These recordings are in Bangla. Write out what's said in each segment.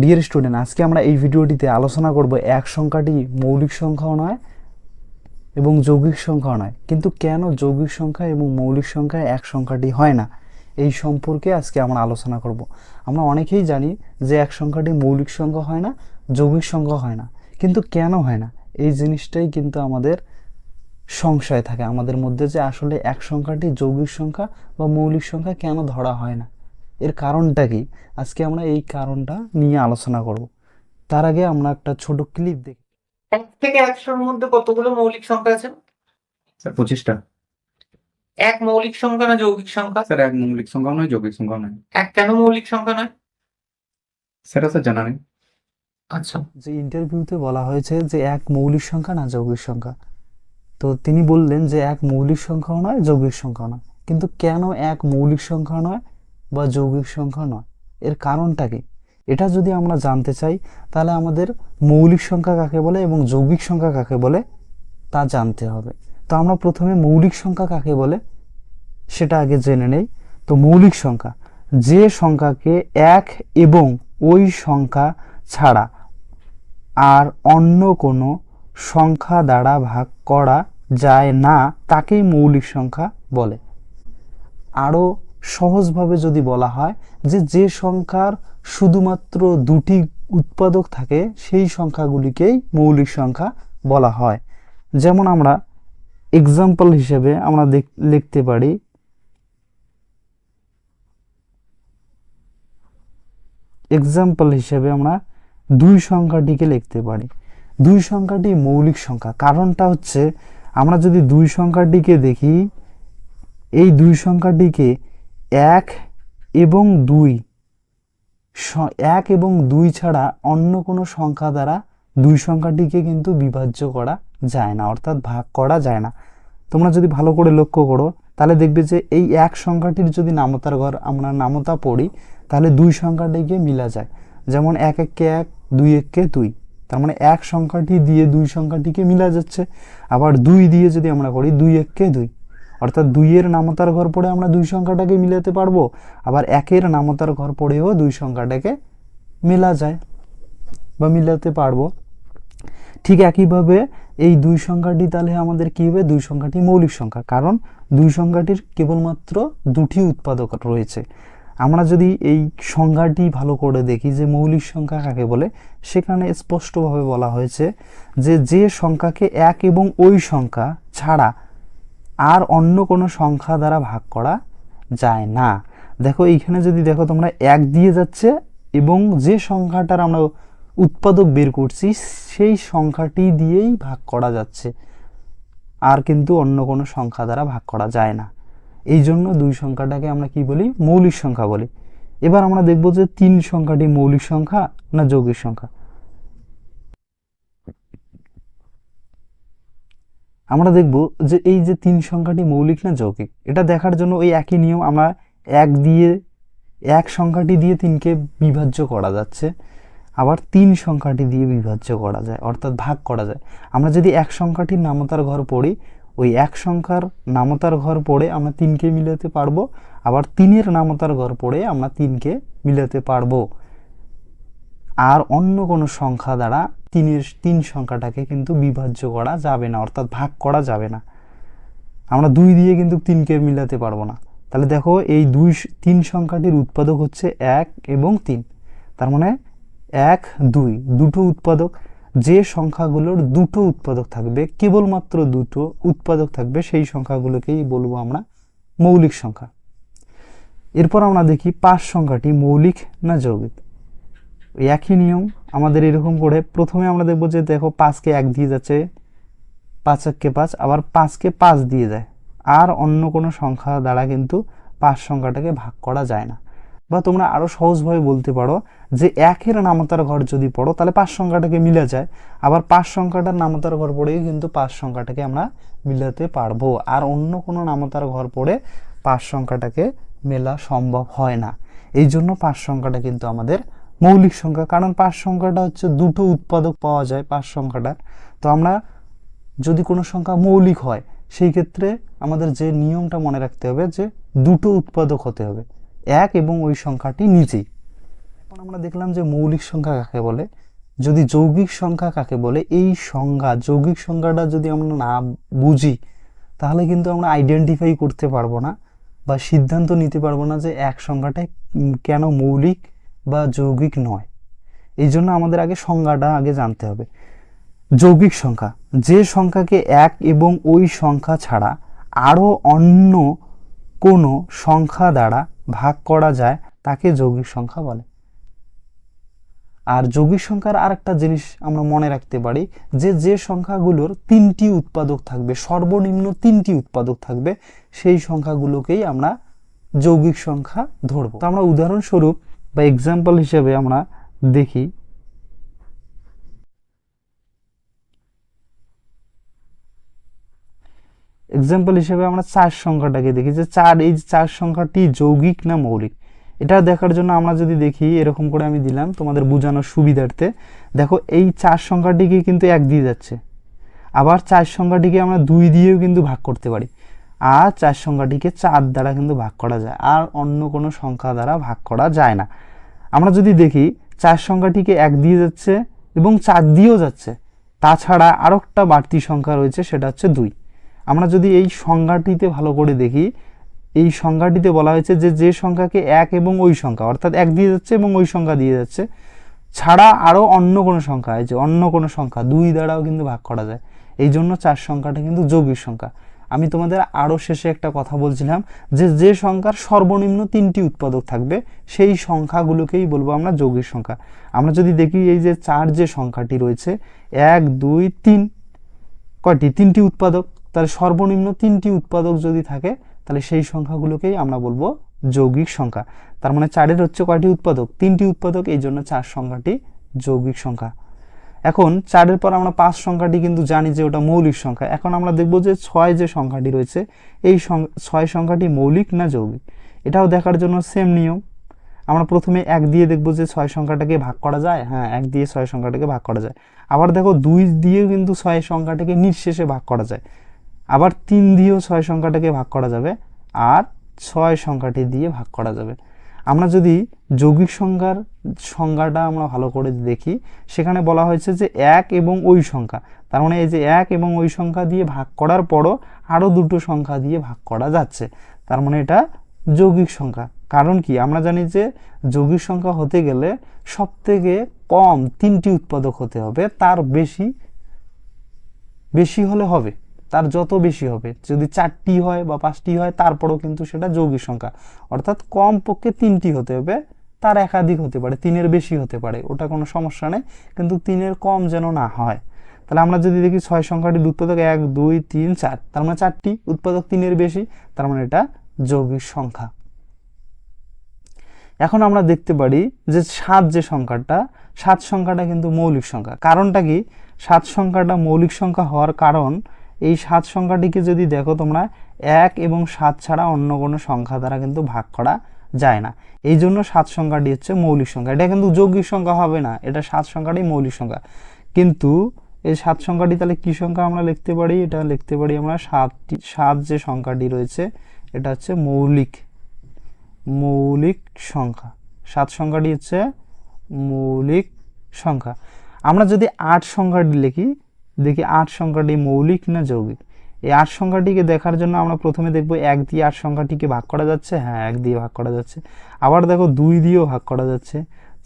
ডিয়ার স্টুডেন্ট আজকে আমরা এই ভিডিওটিতে আলোচনা করব এক সংখ্যাটি মৌলিক সংখ্যাও নয় এবং যৌগিক সংখ্যাও নয়। কিন্তু কেন যৌগিক সংখ্যা এবং মৌলিক সংখ্যা এক সংখ্যাটি হয় না? এই সম্পর্কে আজকে আমরা আলোচনা করব। আমরা অনেকেই জানি যে এক সংখ্যাটি মৌলিক সংখ্যা হয় না, যৌগিক সংখ্যা হয় না। কিন্তু কেন হয় না? এই জিনিসটাই কিন্তু আমাদের সংশয় থাকে। আমাদের মধ্যে যে আসলে এক সংখ্যাটি যৌগিক সংখ্যা বা মৌলিক সংখ্যা কেন ধরা হয় না? এর কারণটা কি? আজকে আমরা এই কারণটা নিয়ে আলোচনা করব। তার আগে আমরা একটা ছোট ক্লিপ দেখি। এক থেকে একশোর মধ্যে কতগুলো মৌলিক সংখ্যা আছে? স্যার পঁচিশটা। এক মৌলিক সংখ্যা না যৌগিক সংখ্যা? স্যার এক মৌলিক সংখ্যাও নয় যৌগিক সংখ্যাও নয়। এক কেন মৌলিক সংখ্যা নয়? সেটা স্যার জানা নেই। আচ্ছা। যে ইন্টারভিউতে বলা হয়েছে যে এক মৌলিক সংখ্যা না যৌগিক সংখ্যা। তো তিনি বললেন যে এক মৌলিক সংখ্যাও নয় যৌগিক সংখ্যা নয়। কিন্তু কেন এক মৌলিক সংখ্যা নয়? বা যৌগিক সংখ্যা নয়। এর কারণটা কি? এটা যদি আমরা জানতে চাই, তাহলে আমাদের মৌলিক সংখ্যা কাকে বলে এবং যৌগিক সংখ্যা কাকে বলে তা জানতে হবে। তো আমরা প্রথমে মৌলিক সংখ্যা কাকে বলে সেটা আগে জেনে নেই। তো মৌলিক সংখ্যা, যে সংখ্যাকে এক এবং ওই সংখ্যা ছাড়া আর অন্য কোনো সংখ্যা দ্বারা ভাগ করা যায় না, তাকেই মৌলিক সংখ্যা বলে। আরও সহজভাবে যদি বলা হয় যে যে সংখ্যার শুধুমাত্র দুটি উৎপাদক থাকে, সেই সংখ্যাগুলিকেই মৌলিক সংখ্যা বলা হয়। যেমন আমরা এক্সাম্পল হিসেবে আমরা লিখতে পারি এক্সাম্পল হিসেবে আমরা দুই সংখ্যাটিকে লিখতে পারি। দুই সংখ্যাটি মৌলিক সংখ্যা। কারণটা হচ্ছে, আমরা যদি দুই সংখ্যাটিকে দেখি, এই দুই সংখ্যাটিকে এক এবং দুই। এক এবং দুই ছাড়া অন্য কোনো সংখ্যা দ্বারা দুই সংখ্যাটিকে কিন্তু বিভাজ্য করা যায় না, অর্থাৎ ভাগ করা যায় না। তোমরা যদি ভালো করে লক্ষ্য করো, তাহলে দেখবে যে এই এক সংখ্যাটির যদি নামতার ঘর আমরা নামতা পড়ি, তাহলে দুই সংখ্যাটিকে মিলা যায়। যেমন এক এককে এক, দুই এককে দুই। তার মানে এক সংখ্যাটি দিয়ে দুই সংখ্যাটিকে মিলা যাচ্ছে। আবার দুই দিয়ে যদি আমরা করি দুই এককে দুই। অর্থাৎ দুইয়ের নামতার ঘর পড়ে আমরা দুই সংখ্যাটাকে মিলাতে পারব, আবার একের নামতার ঘর পড়েও দুই সংখ্যাটাকে মেলা যায় বা মিলাতে পারব। ঠিক একইভাবে এই দুই সংখ্যাটি তাহলে আমাদের কী হবে? দুই সংখ্যাটি মৌলিক সংখ্যা, কারণ দুই সংখ্যাটির কেবলমাত্র দুটি উৎপাদক রয়েছে। আমরা যদি এই সংজ্ঞাটি ভালো করে দেখি যে মৌলিক সংখ্যা কাকে বলে, সেখানে স্পষ্টভাবে বলা হয়েছে যে যে সংখ্যাকে এক এবং ওই সংখ্যা ছাড়া আর অন্য কোনো সংখ্যা দ্বারা ভাগ করা যায় না। দেখো, এইখানে যদি দেখো তোমরা এক দিয়ে যাচ্ছে এবং যে সংখ্যাটার আমরা উৎপাদক বের করছি, সেই সংখ্যাটি দিয়েই ভাগ করা যাচ্ছে। আর কিন্তু অন্য কোনো সংখ্যা দ্বারা ভাগ করা যায় না। এই জন্য দুই সংখ্যাটাকে আমরা কি বলি? মৌলিক সংখ্যা বলি। এবার আমরা দেখব যে তিন সংখ্যাটি মৌলিক সংখ্যা না যৌগিক সংখ্যা। আমরা দেখব যে এই যে তিন সংখ্যাটি মৌলিক না যৌগিক, এটা দেখার জন্য ওই একই নিয়ম আমরা এক দিয়ে, এক সংখ্যাটি দিয়ে তিনকে বিভাজ্য করা যাচ্ছে, আবার তিন সংখ্যাটি দিয়ে বিভাজ্য করা যায়, অর্থাৎ ভাগ করা যায়। আমরা যদি এক সংখ্যাটির নামতার ঘর পড়ি, ওই এক সংখ্যার নামতার ঘর পড়ে আমরা তিনকে মিলাতে পারব, আবার তিনের নামতার ঘর পড়ে আমরা তিনকে মিলাতে পারব। আর অন্য কোনো সংখ্যা দ্বারা তিনের, তিন সংখ্যাটাকে কিন্তু বিভাজ্য করা যাবে না, অর্থাৎ ভাগ করা যাবে না। আমরা দুই দিয়ে কিন্তু তিনকে মিলাতে পারব না। তাহলে দেখো এই দুই তিন সংখ্যাটির উৎপাদক হচ্ছে এক এবং তিন। তার মানে এক, দুই, দুটো উৎপাদক। যে সংখ্যাগুলোর দুটো উৎপাদক থাকবে, কেবলমাত্র দুটো উৎপাদক থাকবে, সেই সংখ্যাগুলোকেই বলব আমরা মৌলিক সংখ্যা। এরপর আমরা দেখি পাঁচ সংখ্যাটি মৌলিক না যৌগিক। একই নিয়ম আমাদের এরকম করে প্রথমে আমরা দেখব যে দেখো পাঁচকে এক দিয়ে যাচ্ছে, পাঁচ এককে পাঁচ, আবার পাঁচকে পাঁচ দিয়ে যায়। আর অন্য কোনো সংখ্যা দ্বারা কিন্তু পাঁচ সংখ্যাটাকে ভাগ করা যায় না। বা তোমরা আরও সহজভাবে বলতে পারো যে একের নামতার ঘর যদি পড়ো, তাহলে পাঁচ সংখ্যাটাকে মিলে যায়। আবার পাঁচ সংখ্যাটার নামতার ঘর পড়েই কিন্তু পাঁচ সংখ্যাটাকে আমরা মিলাতে পারব। আর অন্য কোনো নামতার ঘর পড়ে পাঁচ সংখ্যাটাকে মেলা সম্ভব হয় না। এই জন্য পাঁচ সংখ্যাটা কিন্তু আমাদের মৌলিক সংখ্যা, কারণ পাঁচ সংখ্যাটা হচ্ছে দুটো উৎপাদক পাওয়া যায় পাঁচ সংখ্যাটা। তো আমরা যদি কোনো সংখ্যা মৌলিক হয়, সেই ক্ষেত্রে আমাদের যে নিয়মটা মনে রাখতে হবে যে দুটো উৎপাদক হতে হবে, এক এবং ওই সংখ্যাটি নিজেই। এখন আমরা দেখলাম যে মৌলিক সংখ্যা কাকে বলে? যদি যৌগিক সংখ্যা কাকে বলে? এই সংজ্ঞা, যৌগিক সংখ্যাটা যদি আমরা না বুঝি, তাহলে কিন্তু আমরা আইডেন্টিফাই করতে পারব না বা সিদ্ধান্ত নিতে পারব না যে এক সংখ্যাটা কেন মৌলিক বা যৌগিক নয়। এই জন্য আমাদের আগে সংজ্ঞাটা আগে জানতে হবে। যৌগিক সংখ্যা, যে সংখ্যাকে এক এবং ওই সংখ্যা ছাড়া আরও অন্য কোনো সংখ্যা দ্বারা ভাগ করা যায়, তাকে যৌগিক সংখ্যা বলে। আর যৌগিক সংখ্যার আরেকটা জিনিস আমরা মনে রাখতে পারি, যে যে সংখ্যাগুলোর তিনটি উৎপাদক থাকবে, সর্বনিম্ন তিনটি উৎপাদক থাকবে, সেই সংখ্যাগুলোকেই আমরা যৌগিক সংখ্যা ধরব। আমরা উদাহরণস্বরূপ বা এক্সাম্পল হিসেবে আমরা দেখি। এক্সাম্পল হিসেবে আমরা চার সংখ্যাটাকে দেখি, যে চার, এই চার সংখ্যাটি যৌগিক না মৌলিক? এটা দেখার জন্য আমরা যদি দেখি, এরকম করে আমি দিলাম তোমাদের বোঝানোর সুবিধার্থে। দেখো, এই চার সংখ্যাটিকে কিন্তু এক দিয়ে যাচ্ছে। আবার চার সংখ্যাটিকে আমরা দুই দিয়েও কিন্তু ভাগ করতে পারি। আর চার সংখ্যাটিকে চার দ্বারা কিন্তু ভাগ করা যায়, আর অন্য কোনো সংখ্যা দ্বারা ভাগ করা যায় না। আমরা যদি দেখি, চার সংখ্যাটিকে এক দিয়ে যাচ্ছে এবং চার দিয়েও যাচ্ছে। তাছাড়া আরও একটা বাড়তি সংখ্যা রয়েছে, সেটা হচ্ছে দুই। আমরা যদি এই সংজ্ঞাটিতে ভালো করে দেখি, এই সংখ্যাটিতে বলা হয়েছে যে যে সংখ্যাকে এক এবং ওই সংখ্যা, অর্থাৎ এক দিয়ে যাচ্ছে এবং ওই সংখ্যা দিয়ে যাচ্ছে, ছাড়া আরও অন্য কোনো সংখ্যা আছে অন্য কোনো সংখ্যা, দুই দ্বারাও কিন্তু ভাগ করা যায়। এই জন্য চার সংখ্যাটা কিন্তু যৌগিক সংখ্যা। আমি তোমাদের আরও শেষে একটা কথা বলছিলাম যে যে সংখ্যার সর্বনিম্ন তিনটি উৎপাদক থাকবে, সেই সংখ্যাগুলোকেই বলব আমরা যৌগিক সংখ্যা। আমরা যদি দেখি এই যে চার যে সংখ্যাটি রয়েছে, এক, দুই, তিন, কয়টি? তিনটি উৎপাদক। তাহলে সর্বনিম্ন তিনটি উৎপাদক যদি থাকে, তাহলে সেই সংখ্যাগুলোকেই আমরা বলব যৌগিক সংখ্যা। তার মানে চারের হচ্ছে কয়টি উৎপাদক? তিনটি উৎপাদক, এই জন্য চার সংখ্যাটি যৌগিক সংখ্যা। এখন চারের পর আমরা পাঁচ সংখ্যাটি কিন্তু জানি যে ওটা মৌলিক সংখ্যা। এখন আমরা দেখব যে ছয় যে সংখ্যাটি রয়েছে, এই ছয় সংখ্যাটি মৌলিক না যৌগিক? এটাও দেখার জন্য সেম নিয়ম। আমরা প্রথমে এক দিয়ে দেখব যে ছয় সংখ্যাটাকে ভাগ করা যায়। হ্যাঁ এক দিয়ে ছয় সংখ্যাটাকে ভাগ করা যায়। আবার দেখো দুই দিয়েও কিন্তু ছয় সংখ্যাটাকে নিঃশেষে ভাগ করা যায়। আবার তিন দিয়েও ছয় সংখ্যাটাকে ভাগ করা যাবে। আর ছয় সংখ্যাটি দিয়ে ভাগ করা যাবে। আমরা যদি যৌগিক সংখ্যার সংজ্ঞাটা আমরা ভালো করে দেখি, সেখানে বলা হয়েছে যে এক এবং ওই সংখ্যা। তার মানে এই যে এক এবং ওই সংখ্যা দিয়ে ভাগ করার পরও আরও দুটো সংখ্যা দিয়ে ভাগ করা যাচ্ছে। তার মানে এটা যৌগিক সংখ্যা। কারণ কি? আমরা জানি যে যৌগিক সংখ্যা হতে গেলে সব থেকে কম তিনটি উৎপাদক হতে হবে, তার বেশি বেশি হলে হবে। তার যত বেশি হবে, যদি চারটি হয় বা পাঁচটি হয়, তারপরেও কিন্তু সেটা যৌগিক সংখ্যা। অর্থাৎ কম পক্ষে তিনটি হতে হবে, তার একাধিক হতে পারে, তিনের বেশি হতে পারে, ওটা কোনো সমস্যা নেই, কিন্তু তিনের কম যেন না হয়। তাহলে আমরা যদি দেখি ছয় সংখ্যাটির উৎপাদক এক, দুই, তিন, চার, তার মানে চারটি উৎপাদক তিনের বেশি, তার মানে এটা যৌগিক সংখ্যা। এখন আমরা দেখতে পারি যে সাত যে সংখ্যাটা, সাত সংখ্যাটা কিন্তু মৌলিক সংখ্যা। কারণটা কি? সাত সংখ্যাটা মৌলিক সংখ্যা হওয়ার কারণ এই সাত সংখ্যাটিকে যদি দেখো তোমরা, এক এবং সাত ছাড়া অন্য কোনো সংখ্যা দ্বারা কিন্তু ভাগ করা যায় না। এই জন্য সাত সংখ্যাটি হচ্ছে মৌলিক সংখ্যা। এটা কিন্তু যৌগিক সংখ্যা হবে না, এটা সাত সংখ্যাটি মৌলিক সংখ্যা। কিন্তু এই সাত সংখ্যাটি তাহলে কী সংখ্যা আমরা লিখতে পারি? এটা লিখতে পারি আমরা সাতটি, সাত যে সংখ্যাটি রয়েছে, এটা হচ্ছে মৌলিক মৌলিক সংখ্যা। সাত সংখ্যাটি হচ্ছে মৌলিক সংখ্যা। আমরা যদি আট সংখ্যাটি লিখি দেখি আট সংখ্যাটি মৌলিক না যৌগিক? এই আট সংখ্যাটিকে দেখার জন্য আমরা প্রথমে দেখব এক দিয়ে আট সংখ্যাটিকে ভাগ করা যাচ্ছে হ্যাঁ এক দিয়ে ভাগ করা যাচ্ছে। আবার দেখো দুই দিয়েও ভাগ করা যাচ্ছে,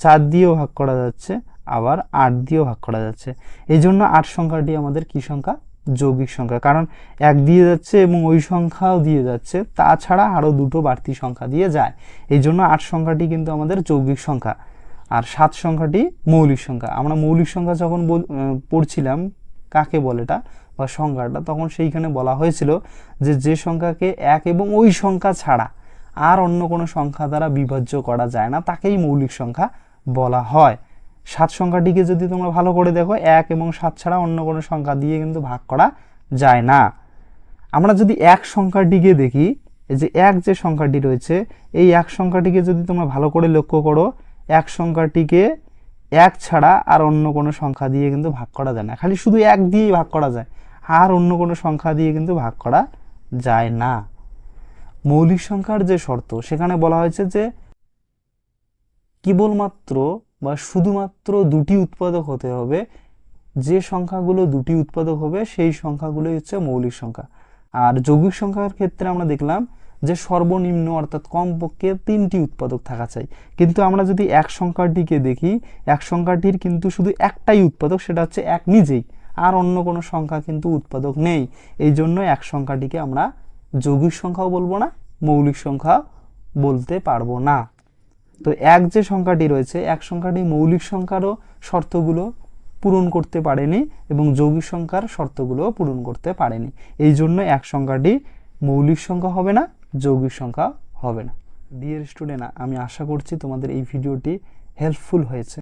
চার দিয়েও ভাগ করা যাচ্ছে, আবার আট দিয়েও ভাগ করা যাচ্ছে। এই জন্য আট সংখ্যাটি আমাদের কি সংখ্যা? যৌগিক সংখ্যা। কারণ এক দিয়ে যাচ্ছে এবং ওই সংখ্যাও দিয়ে যাচ্ছে, তাছাড়া আরও দুটো বাড়তি সংখ্যা দিয়ে যায়। এই জন্য আট সংখ্যাটি কিন্তু আমাদের যৌগিক সংখ্যা। আর সাত সংখ্যাটি মৌলিক সংখ্যা। আমরা মৌলিক সংখ্যা যখন পড়ছিলাম কাকে বলে এটা? বা সংখ্যাটা তখন সেইখানে বলা হয়েছিল যে যে সংখ্যাকে এক এবং ওই সংখ্যা ছাড়া আর অন্য কোনো সংখ্যা দ্বারা বিভাজ্য করা যায় না, তাকেই মৌলিক সংখ্যা বলা হয়। সাত সংখ্যাটিকে যদি তোমরা ভালো করে দেখো, এক এবং সাত ছাড়া অন্য কোনো সংখ্যা দিয়ে কিন্তু ভাগ করা যায় না। আমরা যদি এক সংখ্যাটিকে দেখি যে এক যে সংখ্যাটি রয়েছে, এই এক সংখ্যাটিকে যদি তোমরা ভালো করে লক্ষ্য করো, এক সংখ্যাটিকে এক ছাড়া আর অন্য কোনো সংখ্যা দিয়ে কিন্তু ভাগ করা যায় না। খালি শুধু এক দিয়েই ভাগ করা যায়। আর অন্য কোনো সংখ্যা দিয়ে কিন্তু ভাগ করা যায় না। মৌলিক সংখ্যার যে শর্ত, সেখানে বলা হয়েছে যে কেবলমাত্র বা শুধুমাত্র দুটি উৎপাদক হতে হবে, যে সংখ্যাগুলো দুটি উৎপাদক হবে সেই সংখ্যাগুলোই হচ্ছে মৌলিক সংখ্যা। আর যৌগিক সংখ্যার ক্ষেত্রে আমরা দেখলাম যে সর্বনিম্ন অর্থাৎ কমপক্ষে তিনটি উৎপাদক থাকা চাই। কিন্তু আমরা যদি এক সংখ্যাটিকে দেখি, এক সংখ্যাটির কিন্তু শুধু একটাই উৎপাদক, সেটা হচ্ছে এক নিজেই। আর অন্য কোনো সংখ্যা কিন্তু উৎপাদক নেই। এই জন্য এক সংখ্যাটিকে আমরা যৌগিক সংখ্যাও বলব না, মৌলিক সংখ্যা বলতে পারব না। তো এক যে সংখ্যাটি রয়েছে, এক সংখ্যাটি মৌলিক সংখ্যারও শর্তগুলো পূরণ করতে পারেনি এবং যৌগিক সংখ্যার শর্তগুলো পূরণ করতে পারেনি। এই জন্য এক সংখ্যাটি মৌলিক সংখ্যা হবে না যৌগিক সংখ্যা হবে না। ডিয়ার স্টুডেন্ট আমি আশা করছি তোমাদের এই ভিডিওটি হেল্পফুল হয়েছে।